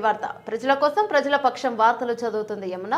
వార్త. ప్రజల కోసం ప్రజల పక్షం వార్తలు చదువుతుంది యమున.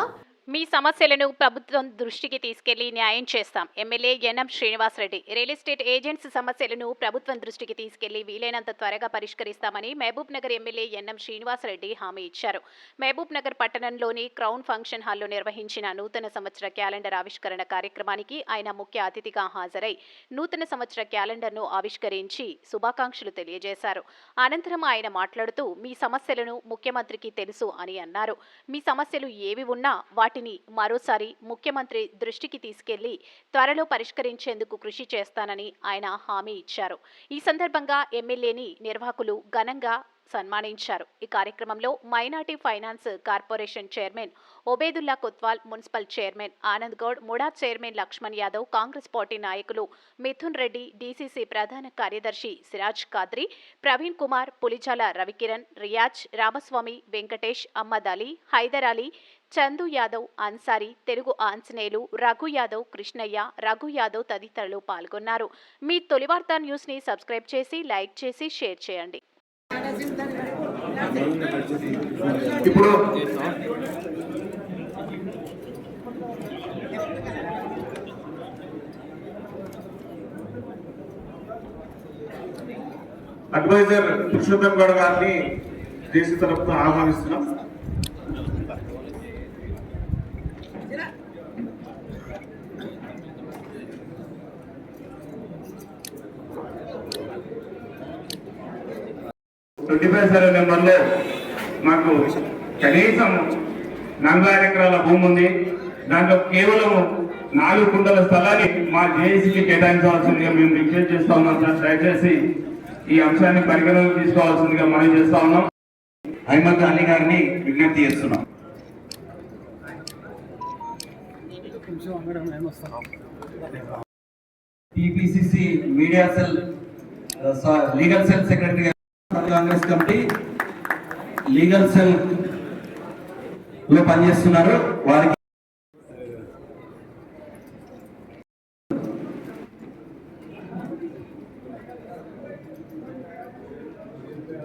మీ సమస్యలను ప్రభుత్వం దృష్టికి తీసుకెళ్ళి న్యాయం చేస్తాం. MLA NM Srinivas Reddy real estate agents సమస్యలను ప్రభుత్వం దృష్టికి తీసుకెళ్ళి వీలైనంత త్వరగా పరిష్కరిస్తామని Mahabubnagar MLA NM Srinivasa Reddy హామీ ఇచ్చారు. మహబూబ్ నగర్ పట్టణంలోని క్రౌన్ ఫంక్షన్ హాల్లో నిర్వహించిన నూతన సంవత్సర క్యాలెండర్ ఆవిష్కరణ కార్యక్రమానికి ఆయన ముఖ్య అతిథిగా హాజరై నూతన సంవత్సర క్యాలెండర్ను ఆవిష్కరించి శుభాకాంక్షలు తెలియజేశారు. అనంతరం ఆయన మాట్లాడుతూ మీ సమస్యలను ముఖ్యమంత్రికి తెలుసు అని అన్నారు. మీ సమస్యలు ఏవి ఉన్నా వాటిని మరోసారి ముఖ్యమంత్రి దృష్టికి తీసుకెళ్ళి త్వరలో పరిష్కరించేందుకు కృషి చేస్తానని ఆయన హామీ ఇచ్చారు. ఈ సందర్భంగా ఎమ్మెల్యేని నిర్వాహకులు ఘనంగా సన్మానించారు. ఈ కార్యక్రమంలో minority finance corporation chairman Obedullah Kotwal municipal chairman Anand Goud MUDA chairman Lakshman Yadav Congress party నాయకులు మిథున్ రెడ్డి డీసీసీ ప్రధాన కార్యదర్శి సిరాజ్ కాద్రి ప్రవీణ్ కుమార్ పులిచాల రవికిరణ్ రియాజ్ రామస్వామి వెంకటేష్ అహ్మద్ అలీ హైదర్ అలీ చందు యాదవ్ అన్సారీ తెలుగు ఆంజనేయులు రఘు యాదవ్ కృష్ణయ్య రఘు యాదవ్ తదితరులు పాల్గొన్నారు. మీ తొలివార్త న్యూస్ని సబ్స్క్రైబ్ చేసి లైక్ చేసి షేర్ చేయండి. ఇప్పుడు అడ్వైజర్ పురుషోత్తం గౌడ్ గారిని దేశ తరఫున ఆహ్వానిస్తున్నాం. ట్వంటీ ఫైవ్ సెవెన్ నెంబర్లో మాకు కనీసం నలభై ఎకరాల భూమి ఉంది. దాంట్లో కేవలం నాలుగు కుంటల స్థలాన్ని మా జేఏసీకి కేటాయించవలసిందిగా మేము రిక్వెస్ట్ చేస్తా ఉన్నాం సార్. దయచేసి ఈ అంశాన్ని పరిగణలోకి తీసుకోవాల్సిందిగా మనం చేస్తా ఉన్నాం. అహ్మద్ అలీ గారిని విజ్ఞప్తి చేస్తున్నాం. TPCC media cell legal cell secretary Congress committee legal సెల్లో పనిచేస్తున్నారు. వారికి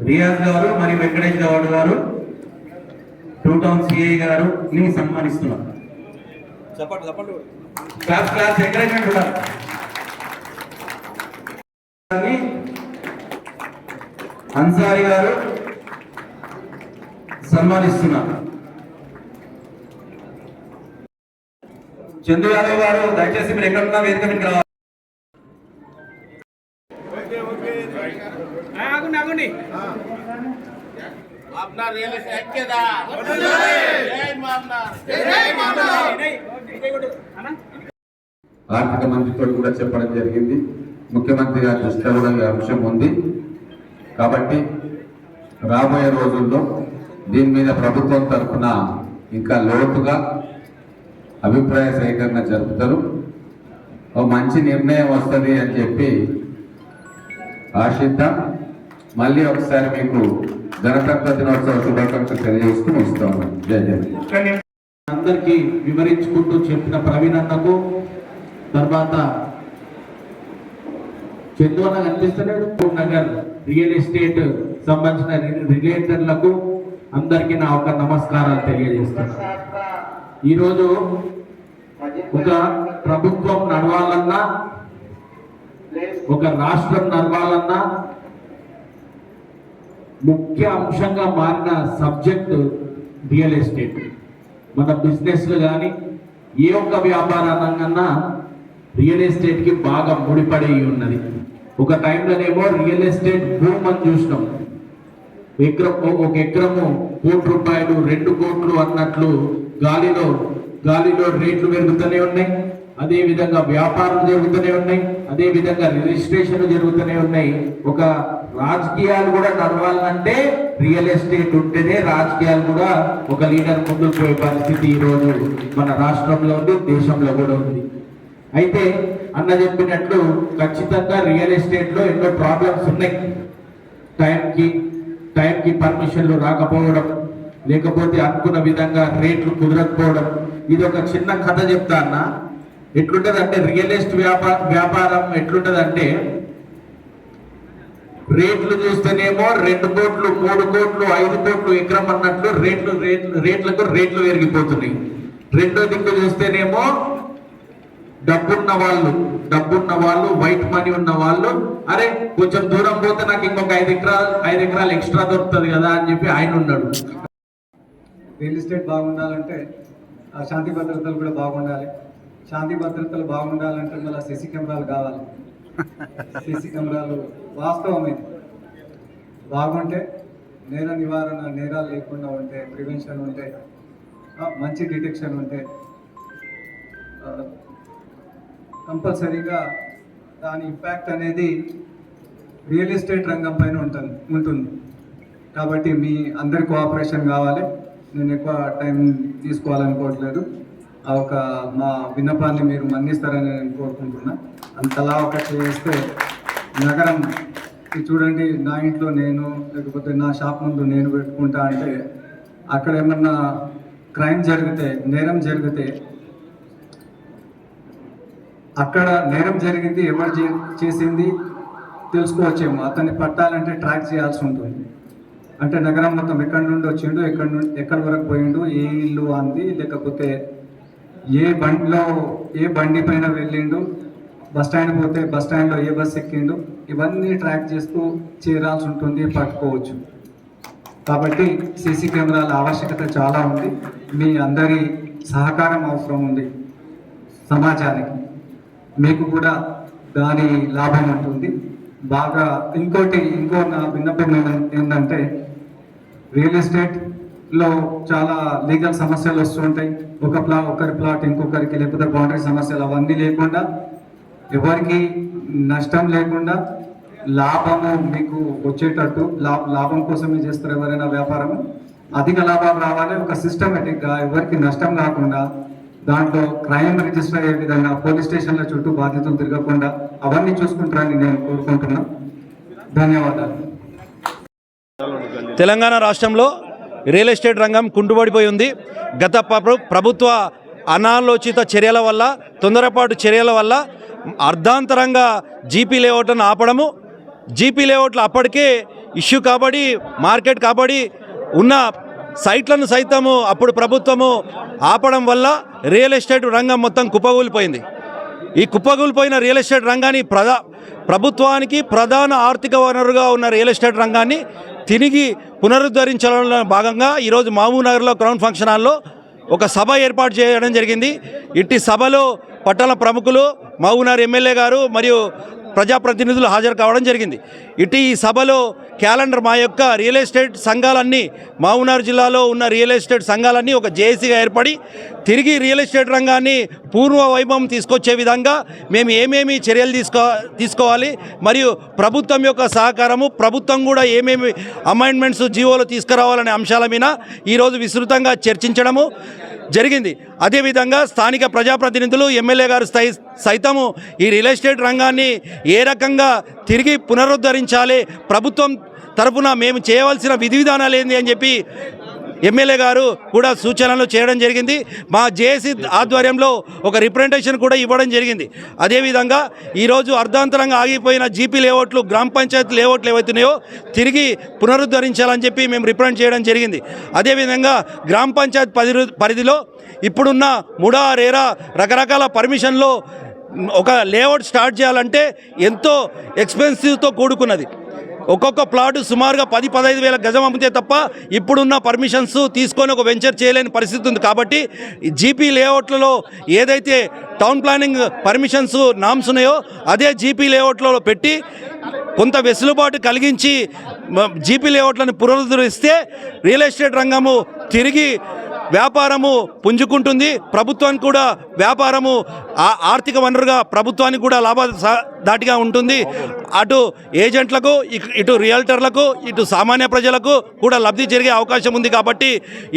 రియాజ్ గారు మరియు వెంకటేష్ గౌడ్ గారు టూ టౌన్ సిఐ గారు ని సన్మానిస్తున్నారు క్లాస్ క్లాస్ ఎంకరేజ్మెంట్ గారిని అన్సారి గారు సన్మానిస్తున్నారు చందు యాదవ్ గారు దయచేసి మీరు ఎక్కడున్నా వేదిక మీకు రావాలి. ఆర్థిక మంత్రితో కూడా చెప్పడం జరిగింది. ముఖ్యమంత్రి గారి దృష్టి కూడా ఈ అంశం ఉంది. కాబట్టి రాబోయే రోజుల్లో దీని మీద ప్రభుత్వం తరఫున ఇంకా లోతుగా అభిప్రాయ సేకరణ జరుపుతారు. ఓ మంచి నిర్ణయం వస్తుంది అని చెప్పి ఆశిద్దాం. మళ్ళీ ఒకసారి మీకు గణతంత్ర దినోత్సవ శుభాకాంక్షలు తెలియజేస్తూ వస్తాము జయ జై. అందరికీ వివరించుకుంటూ చెప్పిన ప్రవీణ్ అన్నకు తర్వాత చందువన కనిపిస్తలేడు నగర్ రియల్ ఎస్టేట్ సంబంధించిన రిలేటర్లకు అందరికీ నా ఒక నమస్కారాలు తెలియజేస్తాను ఈరోజు ఒక ప్రభుత్వం నడవాలన్నా ఒక రాష్ట్రం నడవాలన్నా ముఖ్య అంశంగా మారిన సబ్జెక్ట్ రియల్ ఎస్టేట్. మన బిజినెస్లు కానీ ఏ ఒక్క వ్యాపారాలన్నా రియల్ ఎస్టేట్కి బాగా ముడిపడి ఉన్నది. ఒక టైంలోనేమో రియల్ ఎస్టేట్ భూమ్ అని చూసినాం. ఎకరం ఒక ఎకరము కోటి రూపాయలు రెండు కోట్లు అన్నట్లు గాలిలో గాలిలో రేట్లు పెరుగుతూనే ఉన్నాయి. అదే విధంగా వ్యాపారం జరుగుతూనే ఉన్నాయి. అదే విధంగా రిజిస్ట్రేషన్ జరుగుతూనే ఉన్నాయి. ఒక రాజకీయాలు కూడా నడవాలంటే రియల్ ఎస్టేట్ ఉంటేనే రాజకీయాలు కూడా ఒక లీడర్ ముందుకు పోయే పరిస్థితి ఈ రోజు మన రాష్ట్రంలో ఉంది దేశంలో కూడా ఉంది. అయితే అన్న చెప్పినట్లు ఖచ్చితంగా రియల్ ఎస్టేట్లో ఎన్నో ప్రాబ్లమ్స్ ఉన్నాయి. టైంకి టైంకి పర్మిషన్లు రాకపోవడం లేకపోతే అనుకున్న విధంగా రేట్లు కుదరకపోవడం. ఇది ఒక చిన్న కథ చెప్తా అన్న. ఎట్లుంటుందంటే రియల్ ఎస్టేట్ వ్యాపార వ్యాపారం ఎట్లుంటుందంటే రేట్లు చూస్తేనేమో రెండు కోట్లు మూడు కోట్లు ఐదు కోట్లు ఎకరం అన్నట్లు రేట్లు రేట్లు రేట్లకు రేట్లు పెరిగిపోతున్నాయి. రెండో దిక్కు చూస్తేనేమో డబ్బున్న వాళ్ళు డబ్బున్న వాళ్ళు వైట్ మనీ ఉన్న వాళ్ళు అరే కొంచెం దూరం పోతే నాకు ఇంకొక ఐదు ఎకరాలు ఐదు ఎకరాలు ఎక్స్ట్రా దొరుకుతుంది కదా అని చెప్పి ఆయన ఉన్నాడు. రియల్ ఎస్టేట్ బాగుండాలంటే ఆ శాంతి భద్రతలు కూడా బాగుండాలి. శాంతి భద్రతలు బాగుండాలంటే మళ్ళీ సీసీ కెమెరాలు కావాలి. సిసి కెమెరాలు వాస్తవం ఇది బాగుంటే నేర నివారణ నేరాలు లేకుండా ఉంటే ప్రివెన్షన్ ఉంటే మంచి డిటెక్షన్ ఉంటే కంపల్సరీగా దాని ఇంపాక్ట్ అనేది రియల్ ఎస్టేట్ రంగం పైన ఉంటుంది ఉంటుంది. కాబట్టి మీ అందరి కోఆపరేషన్ కావాలి. నేను ఎక్కువ టైం తీసుకోవాలనుకోవట్లేదు. ఆ ఒక మా విన్నపాన్ని మీరు మన్నిస్తారని నేను కోరుకుంటున్నా. అంతలా ఒక చేస్తే నగరం ఇది చూడండి నా ఇంట్లో నేను లేకపోతే నా షాప్ ముందు నేను పెట్టుకుంటా అంటే అక్కడ ఏమన్నా క్రైమ్ జరిగితే నేరం జరిగితే అక్కడ నేరం జరిగింది ఎవరు చే- చేసింది తెలుసుకోవచ్చేమో. అతన్ని పట్టాలంటే ట్రాక్ చేయాల్సి ఉంటుంది. అంటే నగరం మొత్తం ఎక్కడి నుండి వచ్చిండు ఎక్కడి నుండి ఎక్కడి వరకు పోయిండు ఏ ఇల్లు అంది లేకపోతే ఏ బండిలో ఏ బండి పైన వెళ్ళిండు బస్ స్టాండ్ పోతే బస్ స్టాండ్లో ఏ బస్ ఎక్కిండు ఇవన్నీ ట్రాక్ చేస్తూ చేరాల్సి ఉంటుంది పట్టుకోవచ్చు. కాబట్టి సీసీ కెమెరాల ఆవశ్యకత చాలా ఉంది. మీ అందరి సహకారం అవసరం ఉంది సమాజానికి. మీకు కూడా దాని లాభం ఉంటుంది. బాగా ఇంకోటి ఇంకో నా విన్నపం ఏంటంటే రియల్ ఎస్టేట్లో చాలా లీగల్ సమస్యలు వస్తుంటాయి ఒక ప్లా ఒకరి ప్లాట్ ఇంకొకరికి లేకపోతే బౌండరీ సమస్యలు అవన్నీ లేకుండా ఎవరికి నష్టం లేకుండా లాభము మీకు వచ్చేటట్టు లాభ లాభం కోసమే చేస్తారు ఎవరైనా వ్యాపారము. అధిక లాభాలు రావాలి ఒక సిస్టమేటిక్గా ఎవరికి నష్టం రాకుండా దాంట్లో క్రైమ్ రిజిస్టర్ అయ్యే విధంగా పోలీస్ స్టేషన్ల చుట్టూ బాధ్యతలు తిరగకుండా అవన్నీ చూసుకుంటారని నేను కోరుకుంటున్నా. ధన్యవాదాలు. తెలంగాణ రాష్ట్రంలో రియల్ ఎస్టేట్ రంగం కుంటుపడిపోయి ఉంది గత ప్రభుత్వ అనాలోచిత చర్యల వల్ల తొందరపాటు చర్యల వల్ల అర్ధాంతరంగా జీపీ లేఅవుట్లను ఆపడము జీపీ లేఅవుట్లు అప్పటికే ఇష్యూ కాబడి మార్కెట్ కాబడి ఉన్న సైట్లను సైతము అప్పుడు ప్రభుత్వము ఆపడం వల్ల రియల్ ఎస్టేట్ రంగం మొత్తం కుప్పగూలిపోయింది ఈ కుప్పగూలిపోయిన రియల్ ఎస్టేట్ రంగాన్ని ప్రధా ప్రభుత్వానికి ప్రధాన ఆర్థిక వనరుగా ఉన్న రియల్ ఎస్టేట్ రంగాన్ని తిరిగి పునరుద్ధరించడంలో భాగంగా ఈరోజు మహబూబ్నగర్లో గ్రౌండ్ క్రౌన్ ఫంక్షన్ హాల్లో ఒక సభ ఏర్పాటు చేయడం జరిగింది. ఇట్టి సభలో పట్టణ ప్రముఖులు మహబూబ్నగర్ ఎమ్మెల్యే గారు మరియు ప్రజాప్రతినిధులు హాజరు కావడం జరిగింది. ఇటు ఈ సభలో క్యాలెండర్ మా యొక్క రియల్ ఎస్టేట్ సంఘాలన్నీ మహబూబ్నగర్ జిల్లాలో ఉన్న రియల్ ఎస్టేట్ సంఘాలన్నీ ఒక జేఏసీగా ఏర్పడి తిరిగి రియల్ ఎస్టేట్ రంగాన్ని పూర్వ వైభవం తీసుకొచ్చే విధంగా మేము ఏమేమి చర్యలు తీసుకో తీసుకోవాలి మరియు ప్రభుత్వం యొక్క సహకారము ప్రభుత్వం కూడా ఏమేమి అమైండ్మెంట్స్ జీవోలు తీసుకురావాలనే అంశాల మీద ఈరోజు విస్తృతంగా చర్చించడము. జరిగింది. అదేవిధంగా స్థానిక ప్రజాప్రతినిధులు ఎమ్మెల్యే గారు సై సైతము ఈ రియల్ ఎస్టేట్ రంగాన్ని ఏ రకంగా తిరిగి పునరుద్ధరించాలి? ప్రభుత్వం తరఫున మేము చేయవలసిన విధి విధానాలు ఏంది అని చెప్పి ఎమ్మెల్యే గారు కూడా సూచనలు చేయడం జరిగింది. మా జేఏసీ ఆధ్వర్యంలో ఒక రిప్రజెంటేషన్ కూడా ఇవ్వడం జరిగింది. అదేవిధంగా ఈరోజు అర్ధాంతరంగా ఆగిపోయిన జీపీ లేఅవుట్లు గ్రామ పంచాయతీ లేఅవుట్లు ఏవైతున్నాయో తిరిగి పునరుద్ధరించాలని చెప్పి మేము రిప్రజెంట్ చేయడం జరిగింది. అదేవిధంగా గ్రామ పంచాయతీ పరిధి పరిధిలో ఇప్పుడున్న ముడా రేరా రకరకాల పర్మిషన్లో ఒక లేఅవుట్ స్టార్ట్ చేయాలంటే ఎంతో ఎక్స్పెన్సివ్తో కూడుకున్నది. ఒక్కొక్క ప్లాటు సుమారుగా పది పదహైదు వేల గజం అమ్మితే తప్ప ఇప్పుడున్న పర్మిషన్స్ తీసుకొని ఒక వెంచర్ చేయలేని పరిస్థితి ఉంది. కాబట్టి జీపీ లేఅవుట్లలో ఏదైతే టౌన్ ప్లానింగ్ పర్మిషన్స్ నామ్స్ ఉన్నాయో అదే జీపీ లేఅవుట్లలో పెట్టి కొంత వెసులుబాటు కలిగించి జీపీ లేఅవుట్లను పునరుద్ధరిస్తే రియల్ ఎస్టేట్ రంగము తిరిగి వ్యాపారము పుంజుకుంటుంది. ప్రభుత్వానికి కూడా వ్యాపారము ఆర్థిక వనరుగా ప్రభుత్వానికి కూడా లాభ దాటిగా ఉంటుంది. అటు ఏజెంట్లకు ఇటు రియల్టర్లకు ఇటు సామాన్య ప్రజలకు కూడా లబ్ధి జరిగే అవకాశం ఉంది కాబట్టి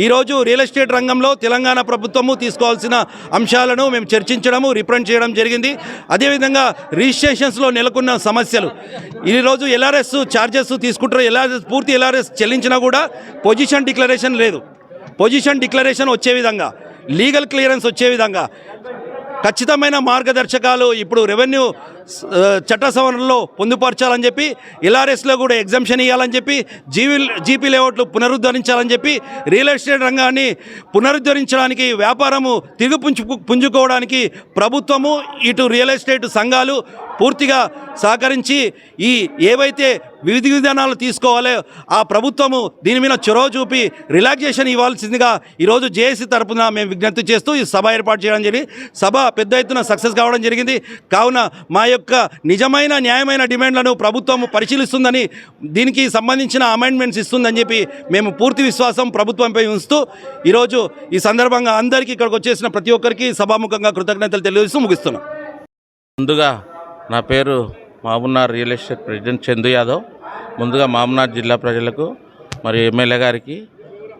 ఈరోజు రియల్ ఎస్టేట్ రంగంలో తెలంగాణ ప్రభుత్వము తీసుకోవాల్సిన అంశాలను మేము చర్చించడము రిప్రజెంట్ చేయడం జరిగింది. అదేవిధంగా రిజిస్ట్రేషన్స్లో నెలకొన్న సమస్యలు. ఈరోజు ఎల్ఆర్ఎస్ ఛార్జెస్ తీసుకుంటారు. ఎల్ఆర్ఎస్ పూర్తి ఎల్ఆర్ఎస్ చెల్లించినా కూడా పొజిషన్ డిక్లరేషన్ లేదు. పొజిషన్ డిక్లరేషన్ వచ్చే విధంగా లీగల్ క్లియరెన్స్ వచ్చే విధంగా ఖచ్చితమైన మార్గదర్శకాలు ఇప్పుడు రెవెన్యూ చట్ట సవరణలో పొందుపరచాలని చెప్పి ఎల్ఆర్ఎస్లో కూడా ఎగ్జామ్షన్ ఇవ్వాలని చెప్పి జీవీ జీపీ లేఅవుట్లు పునరుద్ధరించాలని చెప్పి రియల్ ఎస్టేట్ రంగాన్ని పునరుద్ధరించడానికి వ్యాపారము తిరుగు పుంజు పుంజుకోవడానికి ప్రభుత్వము ఇటు రియల్ ఎస్టేట్ సంఘాలు పూర్తిగా సహకరించి ఈ ఏవైతే విధి విధానాలు తీసుకోవాలి. ఆ ప్రభుత్వము దీని మీద చొరవ చూపి రిలాక్సేషన్ ఇవ్వాల్సిందిగా ఈరోజు జేఏసీ తరపున మేము విజ్ఞప్తి చేస్తూ ఈ సభ ఏర్పాటు చేయడం జరిగింది. సభ పెద్ద ఎత్తున సక్సెస్ కావడం జరిగింది. కావున మా యొక్క నిజమైన న్యాయమైన డిమాండ్లను ప్రభుత్వం పరిశీలిస్తుందని దీనికి సంబంధించిన అమెండ్మెంట్స్ ఇస్తుందని చెప్పి మేము పూర్తి విశ్వాసం ప్రభుత్వంపై ఉంచుతూ ఈరోజు ఈ సందర్భంగా అందరికీ ఇక్కడికి వచ్చేసిన ప్రతి ఒక్కరికి సభాముఖంగా కృతజ్ఞతలు తెలియజేస్తూ ముగిస్తున్నాం. ముందుగా నా పేరు మామున్నార్ real estate president Chandu Yadav ముందుగా మామనార్ జిల్లా ప్రజలకు మరి ఎమ్మెల్యే గారికి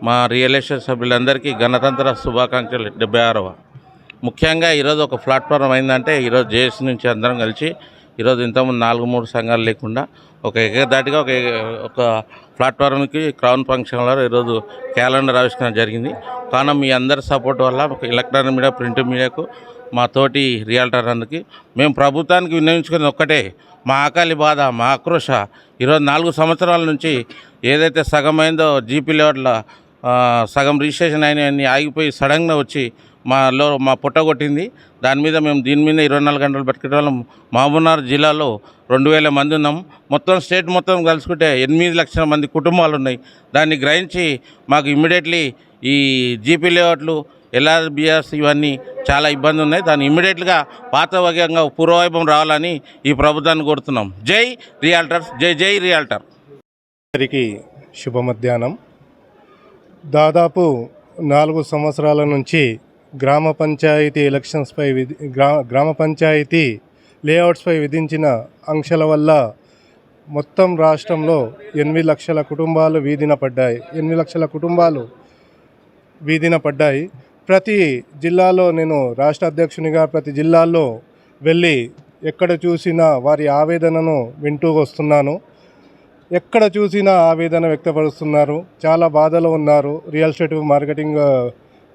మా రియల్ ఎస్టేట్ సభ్యులందరికీ గణతంత్ర శుభాకాంక్షలు. డెబ్బై ఆరవ. ముఖ్యంగా ఈరోజు ఒక ప్లాట్ఫారం అయిందంటే ఈరోజు జేఎస్ నుంచి అందరం కలిసి ఈరోజు ఇంతకుముందు నాలుగు మూడు సంఘాలు లేకుండా ఒక ఏకదాటిగా ఒక ఒక ప్లాట్ఫారంకి క్రౌన్ ఫంక్షన్లో ఈరోజు క్యాలెండర్ ఆవిష్కరణ జరిగింది. కానీ మీ అందరి సపోర్ట్ వల్ల ఒక ఎలక్ట్రానిక్ మీడియా ప్రింట్ మీడియాకు మా తోటి రియల్టర్ అందుకు మేము ప్రభుత్వానికి వినియోగించుకునేది ఒక్కటే. మా ఆకలి బాధ మా ఆక్రోష ఈరోజు నాలుగు సంవత్సరాల నుంచి ఏదైతే సగమైందో జీపీ లెవెల్లో సగం రిజిస్ట్రేషన్ అయినవన్నీ ఆగిపోయి సడన్గా వచ్చి మాలో మా పుట్ట కొట్టింది. దాని మీద మేము దీని మీద ఇరవై నాలుగు గంటలు బతికే వాళ్ళం మహబూబ్నగర్ జిల్లాలో రెండు వేల మంది ఉన్నాం. మొత్తం స్టేట్ మొత్తం కలుసుకుంటే ఎనిమిది లక్షల మంది కుటుంబాలు ఉన్నాయి. దాన్ని గ్రహించి మాకు ఇమ్మీడియట్లీ ఈ జీపీ లేఅవుట్లు ఎల్ఆర్బిఎస్ ఇవన్నీ చాలా ఇబ్బంది ఉన్నాయి. దాన్ని ఇమ్మీడియట్గా పాత వగంగా పూర్వవైభవం రావాలని ఈ ప్రభుత్వాన్ని కోరుతున్నాం. జై రియాల్టర్స్ జై జై రియాల్టర్. అందరికీ శుభ మధ్యాహ్నం దాదాపు నాలుగు సంవత్సరాల నుంచి గ్రామ పంచాయతీ ఎలక్షన్స్పై విధి గ్రా గ్రామ పంచాయతీ లేఅవుట్స్పై విధించిన ఆంక్షల వల్ల మొత్తం రాష్ట్రంలో ఎనిమిది లక్షల కుటుంబాలు వీధిన పడ్డాయి. ఎనిమిది లక్షల కుటుంబాలు వీధిన పడ్డాయి. ప్రతి జిల్లాలో నేను రాష్ట్ర అధ్యక్షునిగా ప్రతి జిల్లాల్లో వెళ్ళి ఎక్కడ చూసినా వారి ఆవేదనను వింటూ వస్తున్నాను. ఎక్కడ చూసినా ఆవేదన వ్యక్తపరుస్తున్నారు. చాలా బాధలో ఉన్నారు. రియల్ ఎస్టేట్ మార్కెటింగ్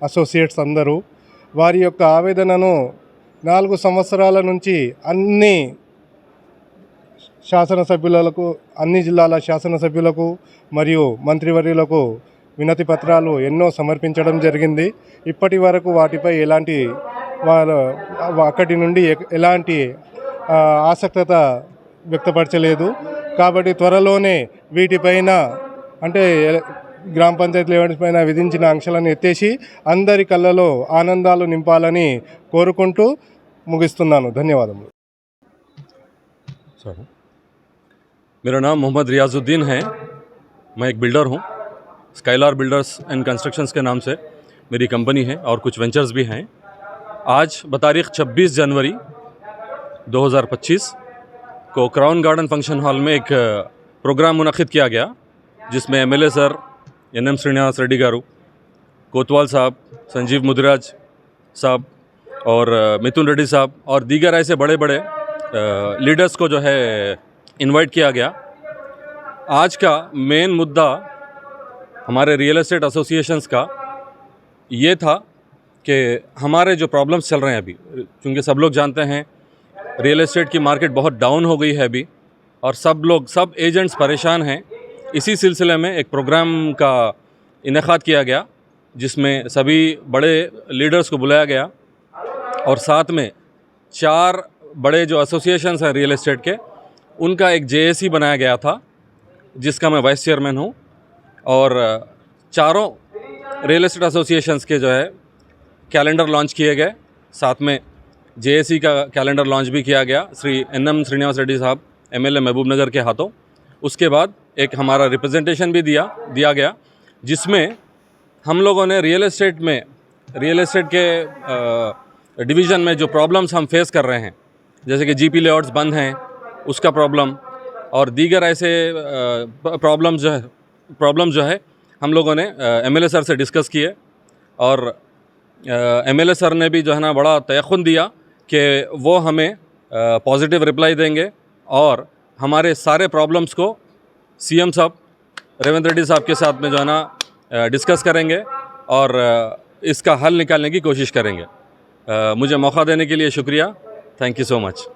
అసోసియేట్స్ అందరూ. వారి యొక్క ఆవేదనను నాలుగు సంవత్సరాల నుంచి అన్ని శాసనసభ్యులకు అన్ని జిల్లాల శాసనసభ్యులకు మరియు మంత్రివర్యులకు వినతి పత్రాలు ఎన్నో సమర్పించడం జరిగింది. ఇప్పటి వరకు వాటిపై ఎలాంటి వారు అక్కడి నుండి ఎ- ఎలాంటి ఆ, ఆసక్తత వ్యక్తపరచలేదు కాబట్టి త్వరలోనే వీటిపైన అంటే ఎల- గ్రామ పంచాయతీ లెవెల్స్ పైన విధించిన ఆంక్షలను ఎత్తేసి అందరి కళ్ళలో ఆనందాలు నింపాలని కోరుకుంటూ ముగిస్తున్నాను ధన్యవాదములు सर मेरा नाम मोहम्मद रियाजुद्दीन है मैं एक बिल्डर हूँ स्काइलार बिल्डर्स एंड कंस्ट्रक्शंस के नाम से मेरी कंपनी है और कुछ वेंचर्स भी हैं। आज बतारीख 26 जनवरी 2025 को क्राउन गार्डन फ़ंक्शन हॉल में एक प्रोग्राम मुनद किया गया, जिसमें MLA sir N M Srinivas Reddy garu कोतवाल साहब, संजीव मुदिराज साहब और मिथुन रेड्डी साहब और दीगर ऐसे बड़े बड़े लीडर्स को जो है इनवाइट किया गया। आज का मेन मुद्दा हमारे रियल एस्टेट एसोसिएशंस का ये था कि हमारे जो प्रॉब्लम्स चल रहे हैं अभी क्योंकि सब लोग जानते हैं रियल एस्टेट की मार्केट बहुत डाउन हो गई है अभी, और सब लोग, सब एजेंट्स परेशान हैं। इसी सिलसिले में एक प्रोग्राम का इनका किया गया, जिसमें सभी बड़े लीडर्स को बुलाया गया, और साथ में चार बड़े जो एसोसिएशंस हैं रियल एस्टेट के, उनका एक जेएसी बनाया गया था, जिसका मैं वाइस चेयरमैन हूँ, और चारों रियल इस्टेट एसोसिएशंस के जो है कैलेंडर लॉन्च किए गए। साथ में जेएसी का कैलेंडर लॉन्च भी किया गया। श्री एन एम श्रीनिवास रेड्डी साहब एमएलए महबूब नगर के हाथों। उसके बाद एक हमारा रिप्रेजेंटेशन भी दिया दिया गया, जिसमें हम लोगों ने रियल एस्टेट में रियल एस्टेट के डिवीज़न में जो प्रॉब्लम्स हम फेस कर रहे हैं, जैसे कि जीपी लेआउट्स बंद हैं, उसका प्रॉब्लम और दीगर ऐसे प्रॉब्लम्स जो है प्रॉब्लम जो है हम लोगों ने एम सर से डिस्कस किए और एम सर ने भी जो है ना बड़ा तयखुन दिया कि वो हमें पॉजिटिव रिप्लाई देंगे और हमारे सारे प्रॉब्लम्स को सीएम साहब रेवंत रेड्डी साहब के साथ में जो है ना डिस्कस करेंगे और इसका हल निकालने की कोशिश करेंगे। मुझे मौका देने के लिए शुक्रिया। Thank you so much